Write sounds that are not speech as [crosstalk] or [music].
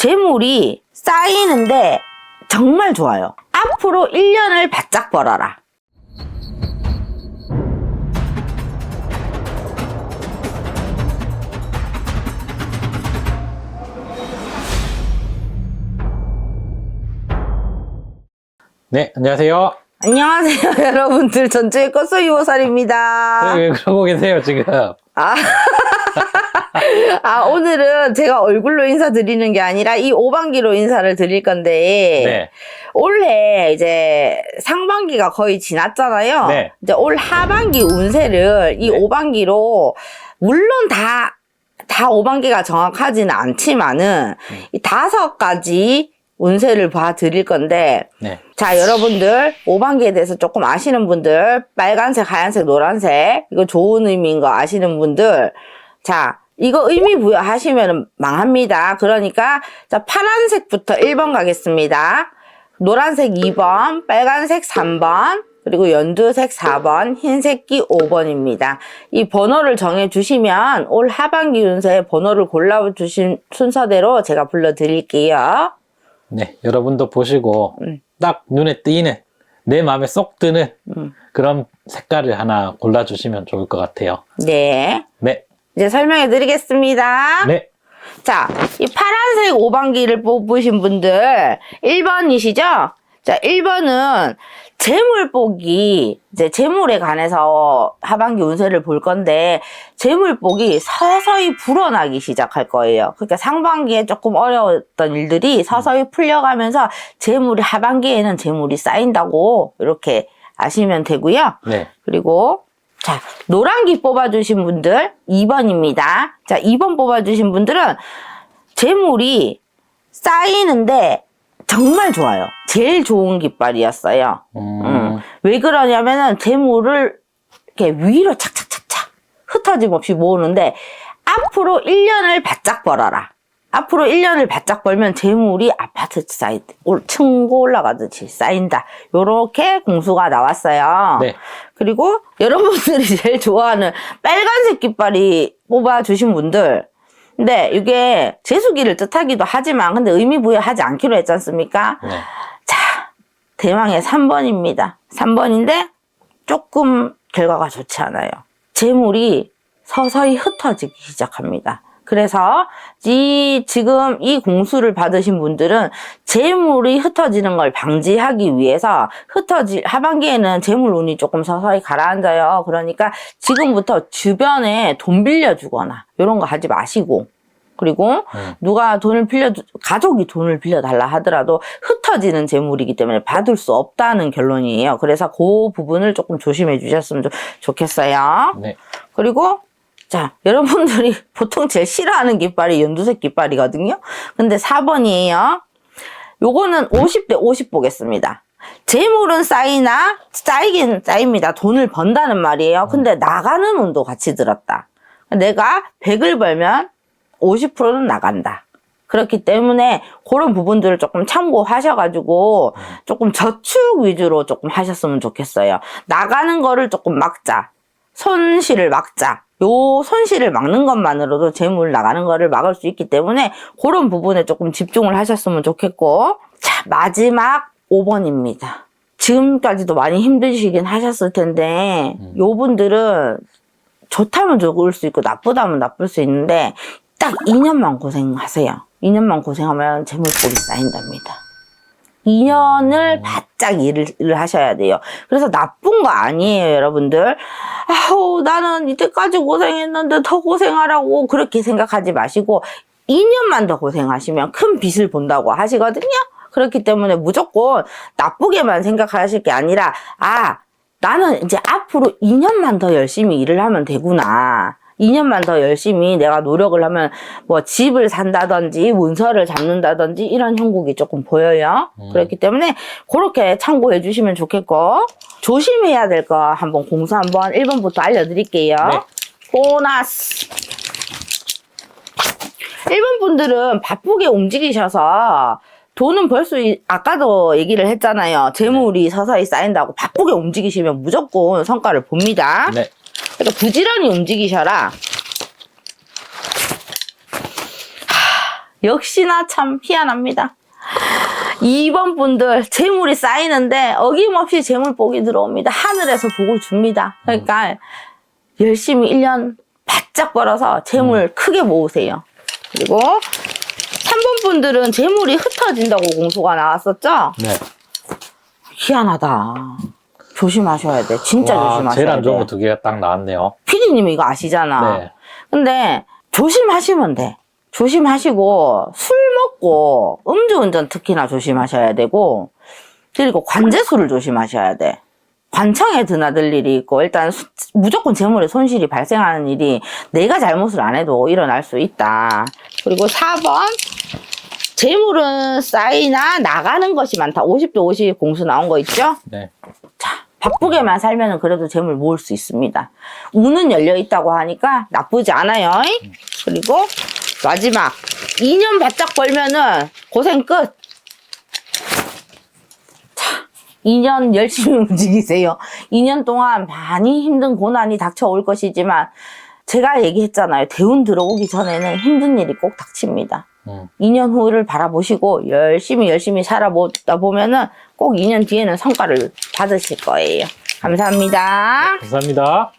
재물이 쌓이는데 정말 좋아요. 앞으로 1년을 바짝 벌어라. 네, 안녕하세요. 안녕하세요, [laughs] 여러분들. 전주의 꽃소이보살입니다. 왜, 왜 그러고 계세요, 지금? 아. [laughs] 아, 오늘은 제가 얼굴로 인사드리는 게 아니라 이 오반기로 인사를 드릴 건데, 네. 올해 이제 상반기가 거의 지났잖아요. 네. 이제 올 하반기 운세를 이 네. 오반기로, 물론 다, 다 오반기가 정확하지는 않지만은, 음. 이 다섯 가지 운세를 봐 드릴 건데, 네. 자, 여러분들, 오반기에 대해서 조금 아시는 분들, 빨간색, 하얀색, 노란색, 이거 좋은 의미인 거 아시는 분들, 자, 이거 의미 부여하시면 망합니다. 그러니까, 자, 파란색부터 1번 가겠습니다. 노란색 2번, 빨간색 3번, 그리고 연두색 4번, 흰색기 5번입니다. 이 번호를 정해주시면 올 하반기 운세의 번호를 골라주신 순서대로 제가 불러드릴게요. 네. 여러분도 보시고, 음. 딱 눈에 띄는, 내 마음에 쏙 드는 음. 그런 색깔을 하나 골라주시면 좋을 것 같아요. 네. 네. 이제 설명해 드리겠습니다. 네. 자, 이 파란색 오반기를 뽑으신 분들 1번이시죠? 자, 1번은 재물복이 이제 재물에 관해서 하반기 운세를 볼 건데 재물복이 서서히 불어나기 시작할 거예요. 그러니까 상반기에 조금 어려웠던 일들이 서서히 풀려가면서 재물이 하반기에는 재물이 쌓인다고 이렇게 아시면 되고요. 네. 그리고 자, 노란기 뽑아주신 분들 2번입니다. 자, 2번 뽑아주신 분들은 재물이 쌓이는데 정말 좋아요. 제일 좋은 깃발이었어요. 음, 음. 왜 그러냐면은 재물을 이렇게 위로 착착착착 흩어짐 없이 모으는데 앞으로 1년을 바짝 벌어라. 앞으로 1년을 바짝 벌면 재물이 아파트 사이 올 층고 올라가듯이 쌓인다. 요렇게 공수가 나왔어요. 네. 그리고 여러분들이 [laughs] 제일 좋아하는 빨간색 깃발이 뽑아주신 분들. 근데 이게 재수기를 뜻하기도 하지만 근데 의미 부여하지 않기로 했지 않습니까? 네. 자, 대망의 3번입니다. 3번인데 조금 결과가 좋지 않아요. 재물이 서서히 흩어지기 시작합니다. 그래서 이 지금 이 공수를 받으신 분들은 재물이 ht어지는 걸 방지하기 위해서 흩어질 하반기에는 재물 운이 조금 서서히 가라앉아요. 그러니까 지금부터 주변에 돈 빌려주거나 이런 거 하지 마시고 그리고 음. 누가 돈을 빌려 가족이 돈을 빌려달라 하더라도 흩어지는 재물이기 때문에 받을 수 없다는 결론이에요. 그래서 그 부분을 조금 조심해 주셨으면 좋- 좋겠어요. 네. 그리고 자, 여러분들이 [laughs] 보통 제일 싫어하는 깃발이 연두색 깃발이거든요. 근데 4번이에요. 요거는 50대 50 보겠습니다. 재물은 쌓이나 쌓이긴 쌓입니다. 돈을 번다는 말이에요. 근데 나가는 운도 같이 들었다. 내가 100을 벌면 50%는 나간다. 그렇기 때문에 그런 부분들을 조금 참고하셔가지고 조금 저축 위주로 조금 하셨으면 좋겠어요. 나가는 거를 조금 막자. 손실을 막자. 요 손실을 막는 것만으로도 재물 나가는 거를 막을 수 있기 때문에 그런 부분에 조금 집중을 하셨으면 좋겠고. 자, 마지막 5번입니다. 지금까지도 많이 힘드시긴 하셨을 텐데, 음. 요 분들은 좋다면 좋을 수 있고 나쁘다면 나쁠 수 있는데, 딱 2년만 고생하세요. 2년만 고생하면 재물복이 쌓인답니다. 2년을 바짝 일을, 일을 하셔야 돼요. 그래서 나쁜 거 아니에요, 여러분들. 아우, 나는 이때까지 고생했는데 더 고생하라고 그렇게 생각하지 마시고, 2년만 더 고생하시면 큰 빚을 본다고 하시거든요? 그렇기 때문에 무조건 나쁘게만 생각하실 게 아니라, 아, 나는 이제 앞으로 2년만 더 열심히 일을 하면 되구나. 2년만 더 열심히 내가 노력을 하면 뭐 집을 산다든지 문서를 잡는다든지 이런 형국이 조금 보여요. 음. 그렇기 때문에 그렇게 참고해 주시면 좋겠고 조심해야 될 거 한번 공수 한번 1번부터 알려드릴게요. 네. 보너스. 1번 분들은 바쁘게 움직이셔서 돈은 벌 수, 아까도 얘기를 했잖아요. 재물이 서서히 쌓인다고 바쁘게 움직이시면 무조건 성과를 봅니다. 네. 그러니까 부지런히 움직이셔라. 하, 역시나 참 희한합니다. 2번 분들 재물이 쌓이는데 어김없이 재물 복이 들어옵니다. 하늘에서 복을 줍니다. 그러니까 열심히 1년 바짝 벌어서 재물 크게 모으세요. 그리고 3번 분들은 재물이 흩어진다고 공소가 나왔었죠? 네. 희한하다. 조심하셔야 돼. 진짜 와, 조심하셔야 제일 안 좋은 돼. 거두 개가 딱 나왔네요. 피디님 이거 아시잖아. 네. 근데 조심하시면 돼. 조심하시고 술 먹고 음주운전 특히나 조심하셔야 되고 그리고 관제술을 조심하셔야 돼. 관청에 드나들 일이 있고 일단 수- 무조건 재물에 손실이 발생하는 일이 내가 잘못을 안 해도 일어날 수 있다. 그리고 4번 재물은 쌓이나 나가는 것이 많다. 50대 50 공수 나온 거 있죠? 네. 자, 바쁘게만 살면 그래도 재물 모을 수 있습니다. 운은 열려 있다고 하니까 나쁘지 않아요. 그리고 마지막 2년 바짝 벌면은 고생 끝. 자, 2년 열심히 [laughs] 움직이세요. 2년 동안 많이 힘든 고난이 닥쳐올 것이지만 제가 얘기했잖아요. 대운 들어오기 전에는 힘든 일이 꼭 닥칩니다. 음. 2년 후를 바라보시고 열심히 열심히 살아보다 보면은 꼭 2년 뒤에는 성과를 받으실 거예요. 감사합니다. 감사합니다.